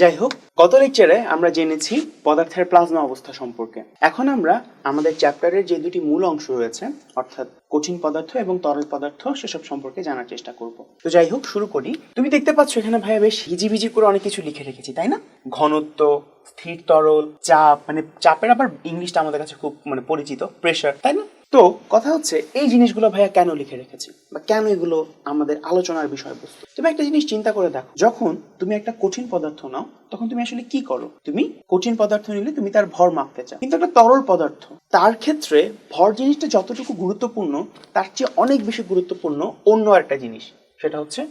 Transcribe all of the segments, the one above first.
যাই হোক গত লেকচারে আমরা জেনেছি পদার্থের প্লাজমা অবস্থা সম্পর্কে। এখন আমরা আমাদের চ্যাপ্টারের যে দুটি মূল অংশ রয়েছে, অর্থাৎ কঠিন পদার্থ এবং তরল পদার্থ, সেসব সম্পর্কে জানার চেষ্টা করব। তো যাই হোক শুরু করি। তুমি দেখতে পাচ্ছ এখানে ভাইয়া বেশ হিজিবিজি করে অনেক কিছু লিখে রেখেছি, তাই না? ঘনত্ব, স্থির তরল, চাপ মানে চাপের আবার ইংলিশটা আমাদের কাছে খুব মানে পরিচিত প্রেশার তাই না? তো কথা হচ্ছে, এই জিনিসগুলো ভাইয়া কেন লিখে রেখেছি? বা কেন এগুলো আমাদের আলোচনার বিষয়বস্তু? তুমি একটা জিনিস চিন্তা করে দেখো। যখন তুমি একটা কঠিন পদার্থ নাও, তখন তুমি আসলে কি করো? তুমি কঠিন পদার্থ নিলে তুমি তার ভর মাপতে চাও। কিন্তু একটা তরল পদার্থ, তার ক্ষেত্রে ভর জিনিসটা যতটুকু গুরুত্বপূর্ণ, তার চেয়ে অনেক বেশি গুরুত্বপূর্ণ অন্য একটা জিনিস, সেটা হচ্ছে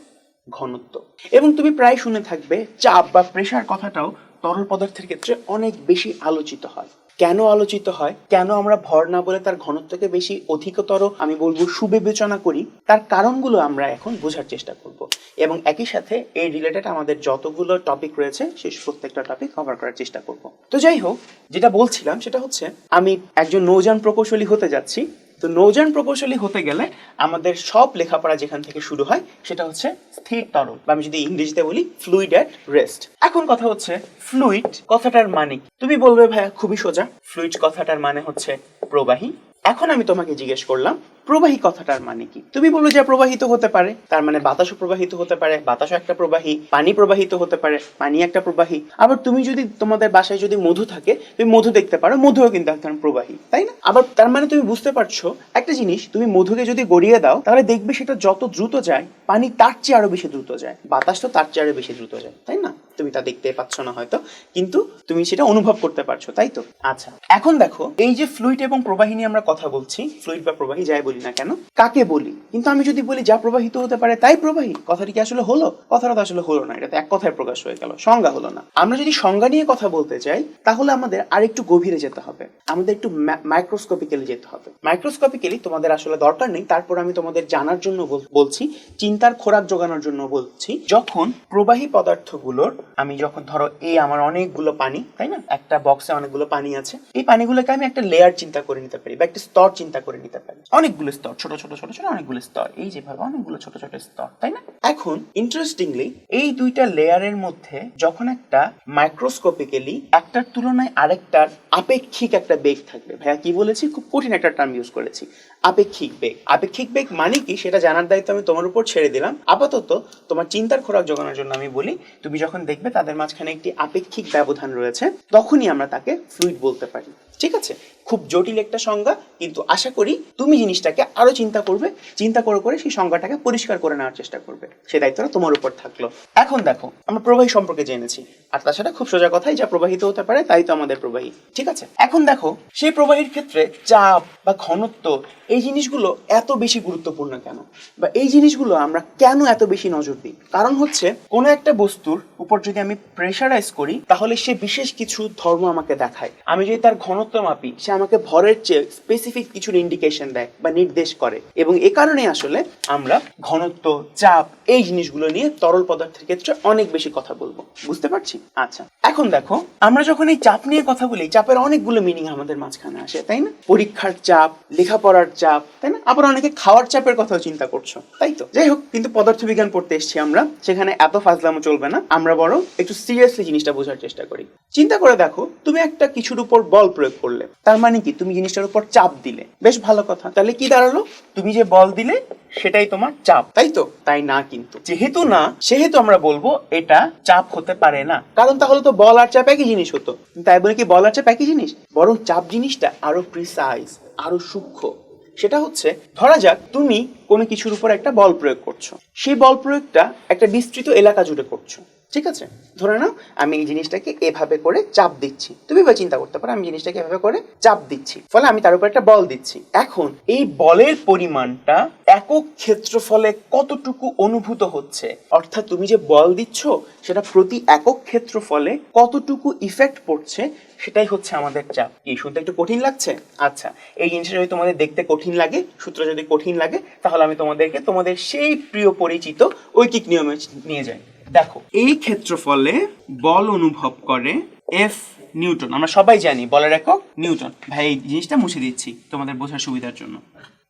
ঘনত্ব। এবং তুমি প্রায় শুনে থাকবে, চাপ বা প্রেশার কথাটাও তরল পদার্থের ক্ষেত্রে অনেক বেশি আলোচিত হয়। কেন আলোচিত হয়, কেন আমরা ভর না বলে তার ঘনত্বকে বেশি অধিকতর আমি বলব সুবিবেচনা করি, তার কারণগুলো আমরা এখন বোঝার চেষ্টা করব। এবং একই সাথে এই রিলেটেড আমাদের যতগুলো টপিক রয়েছে, সেই প্রত্যেকটা টপিক কভার করার চেষ্টা করব। তো যাই হোক, যেটা বলছিলাম সেটা হচ্ছে, আমি একজন নৌযান প্রকৌশলী হতে যাচ্ছি তো নৌযান প্রকৌশলী হতে গেলে আমাদের সব লেখাপড়া যেখান থেকে শুরু হয়, সেটা হচ্ছে স্থির তরল, বা আমি যদি ইংরেজিতে বলি ফ্লুইড অ্যাট রেস্ট এখন কথা হচ্ছে ফ্লুইড কথাটার মানে তুমি বলবে ভাইয়া, খুবই সোজা। ফ্লুইড কথাটার মানে হচ্ছে প্রবাহী। এখন আমি তোমাকে জিজ্ঞেস করলাম প্রবাহী কথাটার মানে কি? তুমি বলবে যে প্রবাহিত হতে পারে, তার মানে বাতাসও প্রবাহিত হতে পারে, বাতাসও একটা প্রবাহী, পানি প্রবাহিত হতে পারে, পানি একটা প্রবাহী। আবার তুমি যদি তোমাদের বাসায় যদি মধু থাকে, তুমি মধু দেখতে পারো, মধুও কিন্তু এক ধরনের প্রবাহী, তাই না? আবার তার মানে তুমি বুঝতে পারছ, একটা জিনিস, তুমি মধুকে যদি গড়িয়ে দাও, তাহলে দেখবে সেটা যত দ্রুত যায়, পানি তার চেয়ে আরও বেশি দ্রুত যায়, বাতাস তো তার চেয়ে আরও বেশি দ্রুত যায়, তাই না? তুমি তা দেখতে পাচ্ছ না হয়তো, কিন্তু তুমি সেটা অনুভব করতে পারছ, তাই তো? আচ্ছা এখন দেখো, এই যে ফ্লুইড এবং প্রবাহী নিয়ে আমরা কথা বলছি ফ্লুইড বা প্রবাহী যাই বলি না কেন, কাকে বলি? কিন্তু আমি যদি বলি যা প্রবাহিত হতে পারে তাই প্রবাহী, কথাটি কি আসলে হলো? কথাটা তো আসলে হলো না, এটা তো এক কথায় প্রকাশ হয়ে গেল, সংজ্ঞা হলো না। আমরা যদি সংজ্ঞা নিয়ে কথা বলতে চাই, তাহলে আমাদের আরেকটু গভীরে যেতে হবে, আমাদের একটু মাইক্রোস্কোপিক্যালি যেতে হবে। মাইক্রোস্কোপিক্যালি তোমাদের আসলে দরকার নেই, তারপর আমি তোমাদের জানার জন্য বলছি, চিন্তার খোরাক যোগানোর জন্য বলছি, যখন প্রবাহী পদার্থগুলোর আমি যখন ধরো এই আমার অনেকগুলো পানি, তাই না? একটা বক্সে অনেকগুলো পানি আছে। এই পানিগুলোকে আমি একটা লেয়ার চিন্তা করে নিতে পারি বা একটা স্তর চিন্তা করে নিতে পারি। অনেকগুলো স্তর, ছোট ছোট ছোট ছোট অনেকগুলো স্তর। এই যেভাবে অনেকগুলো ছোট ছোট স্তর, তাই না? এখন ইন্টারেস্টিংলি এই দুইটা লেয়ারের মধ্যে যখন একটা মাইক্রোস্কোপিক্যালি একটার তুলনায় আরেকটার আপেক্ষিক একটা বেগ থাকবে। ভাইয়া, কি বলেছি? খুব কঠিন একটা টার্ম ইউজ করেছি। আপেক্ষিক বেগ। আপেক্ষিক বেগ মানে কি সেটা জানার দায়িত্ব আমি তোমার উপর ছেড়ে দিলাম। আপাতত তোমার চিন্তার খোরাক জোগানোর জন্য আমি বলি, তুমি যখন দেখবে তাদের মাঝখানে একটি আপেক্ষিক ব্যবধান রয়েছে, তখনই আমরা তাকে ফ্লুইড বলতে পারি। ঠিক আছে? খুব জটিল একটা সংজ্ঞা, কিন্তু আশা করি তুমি জিনিসটাকে আরও চিন্তা করবে, চিন্তা করে করে সেই সংজ্ঞাটাকে পরিষ্কার করে নেওয়ার চেষ্টা করবে। সেই দায়িত্বটা তোমার উপর থাকল। এখন দেখো, আমরা প্রবাহী সম্পর্কে জেনেছি, আর তাছাড়া খুব সোজা কথাই যা প্রবাহিত হতে পারে তাই তো আমাদের প্রবাহী, ঠিক আছে? এখন দেখো, সেই প্রবাহীর ক্ষেত্রে চাপ বা ঘনত্ব এই জিনিসগুলো এত বেশি গুরুত্বপূর্ণ কেন? বা এই জিনিসগুলো আমরা কেন এত বেশি নজর দিই? কারণ হচ্ছে, কোনো একটা বস্তুর উপর যদি আমি প্রেশারাইজ করি, তাহলে সে বিশেষ কিছু ধর্ম আমাকে দেখায়। আমি যদি তার ঘনত্ব মাপি, সে আমাকে ভরের চেয়ে স্পেসিফিক কিছুর ইন্ডিকেশন দেয় বা নির্দেশ করে। এবং এ কারণে আসলে আমরা ঘনত্ব, চাপ এই জিনিসগুলো নিয়ে তরল পদার্থের ক্ষেত্রে অনেক বেশি কথা বলব। বুঝতে পারছি? আচ্ছা এখন দেখো, আমরা যখন এই চাপ নিয়ে কথা বলি, চাপের অনেকগুলো মিনিং আমাদের মাঝখানে আসে, তাই না? পরীক্ষার চাপ, লেখাপড়ার চাপ, তাই না? আবার অনেকে খাওয়ার চাপের কথাও চিন্তা করছ, তাই তো? যাই হোক, কিন্তু পদার্থবিজ্ঞান পড়তে এসেছি আমরা, সেখানে এত ফাজলামো চলবে না। আমরা বরং একটু সিরিয়াসলি জিনিসটা বোঝার চেষ্টা করি। চিন্তা করে দেখো, তুমি একটা কিছুর উপর বল প্রয়োগ করলে, তার মানে কি? তুমি জিনিসটার উপর চাপ দিলে। বেশ ভালো কথা। তাহলে কি দাঁড়াল? তুমি যে বল দিলে সেটাই তোমার চাপ। তাই তো? তাই না কিন্তু। যেহেতু না সেহেতু আমরা বলব এটা চাপ হতে পারে না। কারণ তাহলে তো বল আর চাপ একই জিনিস হতো। তাই বলে কি বল আর চাপ একই জিনিস? বরং চাপ জিনিসটা আরও প্রিসাইজ আরও সূক্ষ্ম। সেটা হচ্ছে ধরা যাক তুমি কোনো কিছুর উপর একটা বল প্রয়োগ করছ। সেই বল প্রয়োগটা একটা বিস্তৃত এলাকা জুড়ে করছ। ঠিক আছে? ধরে নাও, আমি এই জিনিসটাকে এভাবে করে চাপ দিচ্ছি। তুমি বা চিন্তা করতে পারো, আমি জিনিসটাকে এভাবে করে চাপ দিচ্ছি। ফলে আমি তার উপর একটা বল দিচ্ছি। এখন, এই বলের পরিমাণটা একক ক্ষেত্রফলে কতটুকু অনুভূত হচ্ছে? অর্থাৎ তুমি যে বল দিচ্ছ, সেটা প্রতি একক ক্ষেত্রফলে কতটুকু ইফেক্ট পড়ছে, সেটাই হচ্ছে আমাদের চাপ। কি, শুনতে একটু কঠিন লাগছে? আচ্ছা এই জিনিসটা যদি তোমাদের দেখতে কঠিন লাগে, সূত্র যদি কঠিন লাগে, তাহলে আমি তোমাদেরকে তোমাদের সেই প্রিয় পরিচিত ঐকিক নিয়মে নিয়ে যাই। দেখো, এই ক্ষেত্রফলে বল অনুভব করে এফ নিউটন। আমরা সবাই জানি বলের একক নিউটন। ভাই, এই জিনিসটা মুছে দিচ্ছি তোমাদের বোঝার সুবিধার জন্য।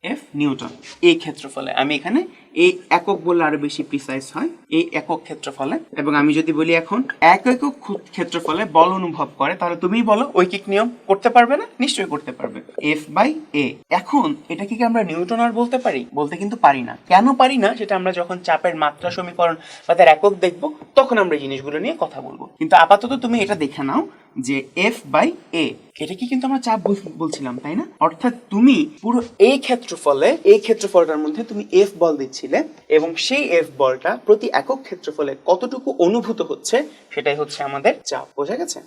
F newton. এই ক্ষেত্রফলে আমি এখানে এই একক বললে আরও বেশি প্রিসাইজ হয়, এই একক ক্ষেত্রফলে। এবং আমি যদি বলি এখন এক একক ক্ষেত্রফলে বল অনুভব করে, তাহলে তুমিই বলো ঐকিক নিয়ম করতে পারবে না? নিশ্চয়ই করতে পারবে। এফ বাই এ এখন এটা কি আমরা নিউটন আর বলতে পারি? বলতে কিন্তু পারি না। কেন পারি না? সেটা আমরা যখন চাপের মাত্রা সমীকরণ বা তার একক দেখব, তখন আমরা জিনিসগুলো নিয়ে কথা বলব। কিন্তু আপাতত তুমি এটা দেখে নাও যে এফ বাই এ এটা কি কিন্তু আমরা চাপ বল- বলছিলাম, তাই না? অর্থাৎ তুমি পুরো এই ক্ষেত্রফলে এই ক্ষেত্রফলটার মধ্যে তুমি এফ বল দিচ্ছিলে এবং সেই এফ বলটা প্রতি একক ক্ষেত্রফলে কতটুকু অনুভূত হচ্ছে সেটাই হচ্ছে আমাদের চাপ। বোঝা গেছে?